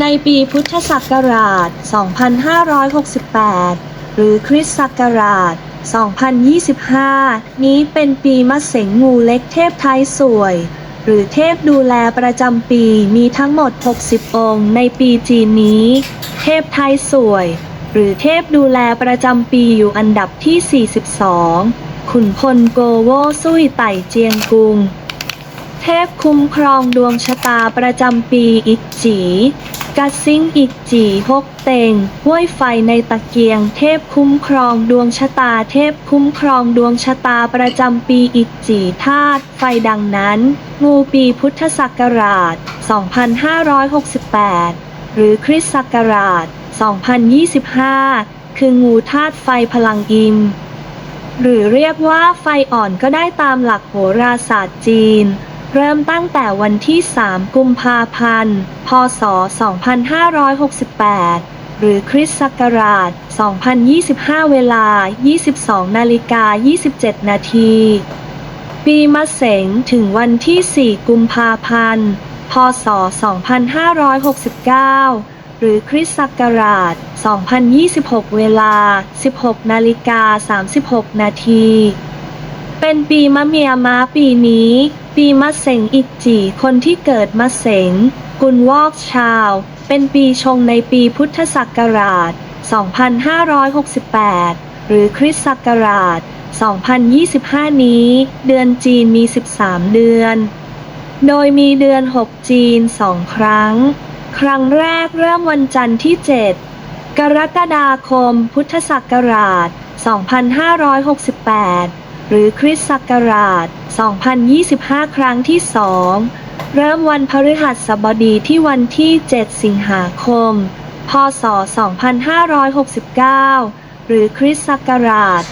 ในปีพุทธศักราช 2568 หรือคริสต์ศักราช 2025 นี้เป็นปีมะเสงงูเล็กเทพไทยสวย หรือเทพดูแลประจำปีมีทั้งหมด 60 องค์ในปีจีนนี้ เทพไทยสวย หรือเทพดูแลประจำปีอยู่อันดับที่ 42 ขุนพลโกโวซุยไต่เจียงกุงเทพคุ้มครองดวงชะตาประจำปีอิกจี กัดซิงอิกจีฮกเตงห้วยไฟในตะเกียง เทพคุ้มครองดวงชะตา เทพคุ้มครองดวงชะตาประจำปีอิกจีธาตุไฟดังนั้น งูปีพุทธศักราช 2568 หรือคริสต์ศักราช 2025 คืองูธาตุไฟพลังอิม หรือเรียกว่าไฟอ่อนก็ได้ตามหลักโหราศาสตร์จีน เริ่มตั้งแต่วันที่ 3 กุมภาพันธ์ พศ 2568 หรือคริสต์ศักราช 2025 เวลา 22 นาฬิกา 27 นาที ปีมะเสงถึงวันที่ 4 กุมภาพันธ์ พศ 2569หรือคริสต์ศักราช 2026 เวลา 16 นาฬิกา 36 นาที เป็นปีมะเมียม้าปีนี้ ปีมะเสงอิจีคนที่เกิดมะเสงกุลวอกชาว เป็นปีชงในปีพุทธศักราช 2568 หรือคริสต์ศักราช 2025 นี้ เดือนจีนมี 13 เดือน โดยมีเดือน 6 จีน 2 ครั้ง ครั้งแรกเริ่มวันจันทร์ที่ 7 กรกฎาคม พุทธศักราช 2568 หรือคริสต์ศักราช 2025 ครั้งที่2เริ่มวันพฤหัสบดีที่วันที่ 7 สิงหาคม พศ 2569 หรือคริสต์ศักราช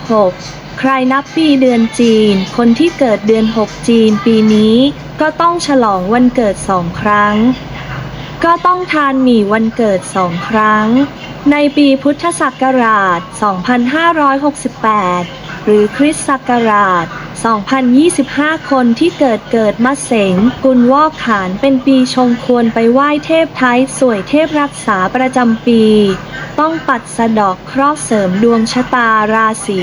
2026 ใครนับปีเดือนจีน คนที่เกิดเดือน 6 จีนปีนี้ ก็ต้องฉลองวันเกิดสองครั้ง ก็ต้องทานหมี่วันเกิดสองครั้ง ในปีพุทธศักราช 2568 หรือคริสต์ศักราช 2025 คนที่เกิดเกิดมะเสงกุลวอกขานเป็นปีชงควรไปไหว้เทพไทยสวยเทพรักษาประจำปี ต้องปัดสะดอกเคราะห์เสริมดวงชะตาราศี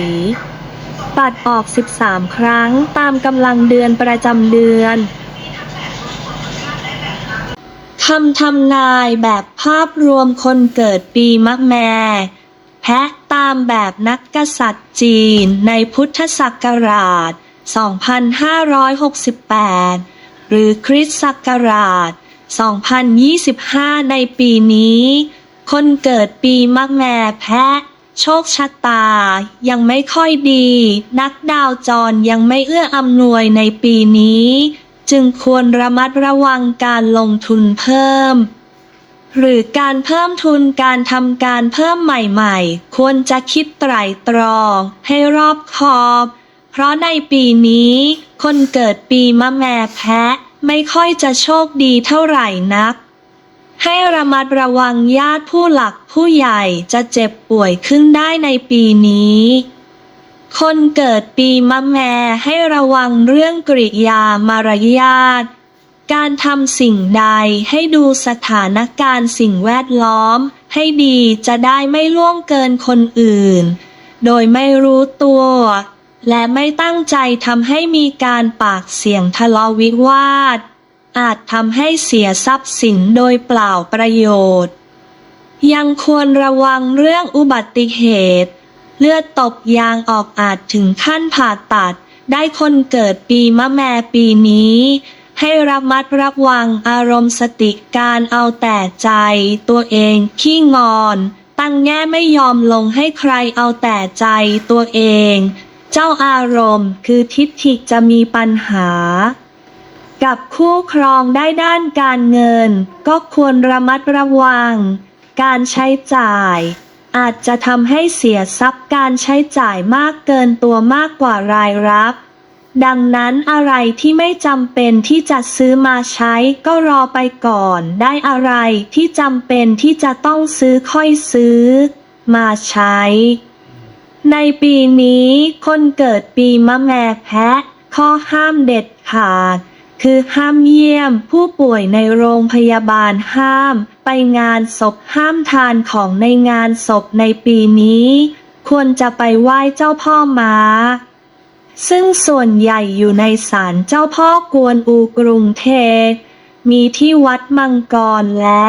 ปัดออก 13 ครั้งตามกำลังเดือนประจำเดือนคำทำนายแบบภาพรวมคนเกิดปีมะแม่ แพะตามแบบนักกษัตริย์จีนในพุทธศักราช 2568 หรือคริสต์ศักราช 2025 ในปีนี้ คนเกิดปีมะแม่แพะ โชคชะตายังไม่ค่อยดี นักดาวจรยังไม่เอื้ออำนวยในปีนี้ จึงควรระมัดระวังการลงทุนเพิ่ม หรือการเพิ่มทุนการทำการเพิ่มใหม่ๆ ควรจะคิดไตร่ตรอง ให้รอบคอบ เพราะในปีนี้ คนเกิดปีมะแม่แพะ ไม่ค่อยจะโชคดีเท่าไหร่นัก ให้ระมัดระวังญาติผู้หลักผู้ใหญ่จะเจ็บป่วยขึ้นได้ในปีนี้ คนเกิดปีมะแม่ให้ระวังเรื่องกริยามารยาท การทำสิ่งใดให้ดูสถานการณ์สิ่งแวดล้อม ให้ดีจะได้ไม่ล่วงเกินคนอื่น โดยไม่รู้ตัว และไม่ตั้งใจทำให้มีการปากเสียงทะเลาะวิวาท อาจทำให้เสียทรัพย์สินโดยเปล่าประโยชน์ ยังควรระวังเรื่องอุบัติเหตุ เลือดตกยางออกอาจถึงขั้นผ่าตัด ได้คนเกิดปีมะแม่ปีนี้ ให้ระมัดระวังอารมณ์สติการเอาแต่ใจ ตัวเองขี้งอน ตั้งแง่ไม่ยอมลงให้ใครเอาแต่ใจตัวเอง เจ้าอารมณ์คือทิฏฐิจะมีปัญหา กับคู่ครองได้ด้านการเงิน ก็ควรระมัดระวัง การใช้จ่ายอาจจะทำให้เสียทรัพย์การใช้จ่ายมากเกินตัวมากกว่ารายรับ ดังนั้นอะไรที่ไม่จำเป็นที่จะซื้อมาใช้ ก็รอไปก่อน ได้อะไรที่จำเป็นที่จะต้องซื้อค่อยซื้อ มาใช้ ในปีนี้คนเกิดปีมะแม่แพะ ข้อห้ามเด็ดขาด คือห้ามเยี่ยมผู้ป่วยในโรงพยาบาลห้าม ไปงานศพห้ามทานของในงานศพในปีนี้ ควรจะไปไหว้เจ้าพ่อม้า ซึ่งส่วนใหญ่อยู่ในศาลเจ้าพ่อกวนอูกรุงเทพมีที่วัดมังกรและ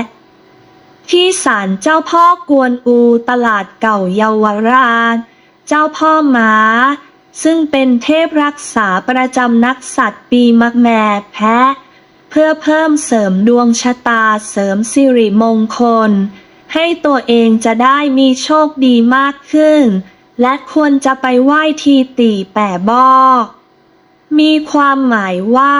ที่ศาลเจ้าพ่อกวนอูตลาดเก่าเยาวราช เจ้าพ่อม้า ซึ่งเป็นเทพรักษาประจำนักสัตว์ปีมะแม่แพะ เพื่อเพิ่มเสริมดวงชะตาเสริมสิริมงคล ให้ตัวเองจะได้มีโชคดีมากขึ้น และควรจะไปไหว้ทีตีแป่บอก มีความหมายว่า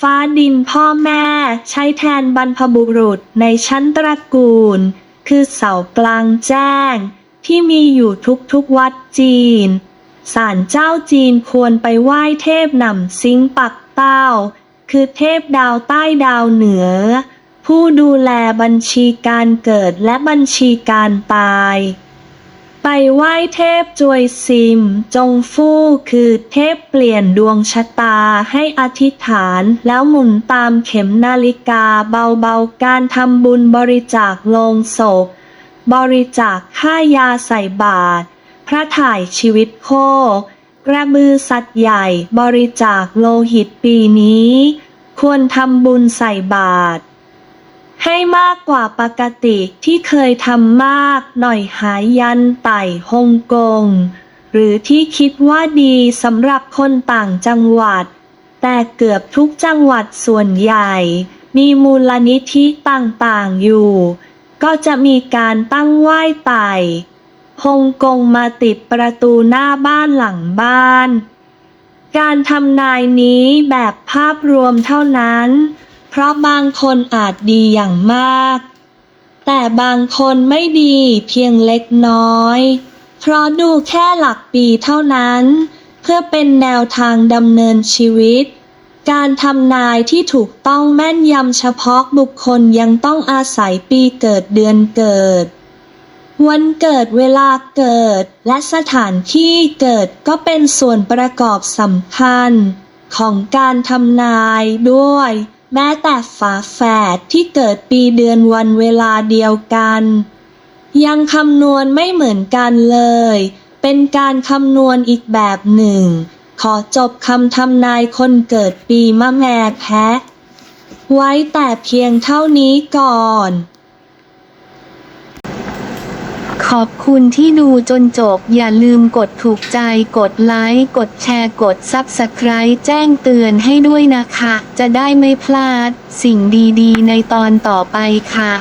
ฟ้าดินพ่อแม่ใช้แทนบรรพบุรุษในชั้นตระกูล คือเสากลางแจ้ง ที่มีอยู่ทุกๆวัดจีน ศาลเจ้าจีนควรไปไหว้เทพนำซิงปักเต้า คือเทพดาวใต้ดาวเหนือ ผู้ดูแลบัญชีการเกิดและบัญชีการตาย ไปไหว้เทพจวยซิม จงฟู่คือเทพเปลี่ยนดวงชะตาให้อธิษฐานแล้วหมุนตามเข็มนาฬิกาเบาๆ การทำบุญบริจาคโลงศพ บริจาคค่ายาใส่บาตรพระถ่ายชีวิตโคกระบือสัตว์ใหญ่บริจาคโลหิตปีนี้ ควรทำบุญใส่บาตร ให้มากกว่าปกติที่เคยทำมากหน่อยหายันไต่ฮ่องกง หรือที่คิดว่าดีสำหรับคนต่างจังหวัด แต่เกือบทุกจังหวัดส่วนใหญ่ มีมูลนิธิต่างๆอยู่ ก็จะมีการตั้งไหว้ไต่ฮ่องกงมาติดประตูหน้าบ้านหลังบ้าน การทำนายนี้แบบภาพรวมเท่านั้น เพราะบางคนอาจดีอย่างมาก แต่บางคนไม่ดีเพียงเล็กน้อย เพราะดูแค่หลักปีเท่านั้น เพื่อเป็นแนวทางดำเนินชีวิต การทำนายที่ถูกต้องแม่นยำเฉพาะบุคคลยังต้องอาศัยปีเกิดเดือนเกิดวันเกิดเวลาเกิดและสถานที่เกิดก็เป็นส่วนประกอบสำคัญ ของการทำนายด้วย แม้แต่ฝาแฝดที่เกิดปีเดือนวันเวลาเดียวกัน ยังคำนวณไม่เหมือนกันเลย เป็นการคำนวณอีกแบบหนึ่ง ขอจบคำทำนายคนเกิดปีมะแม่แพะ ไว้แต่เพียงเท่านี้ก่อน ขอบคุณที่ดูจนจบ อย่าลืมกดถูกใจ กดไลค์ กดแชร์ กด Subscribe แจ้งเตือนให้ด้วยนะคะ จะได้ไม่พลาด สิ่งดีๆ ในตอนต่อไปค่ะ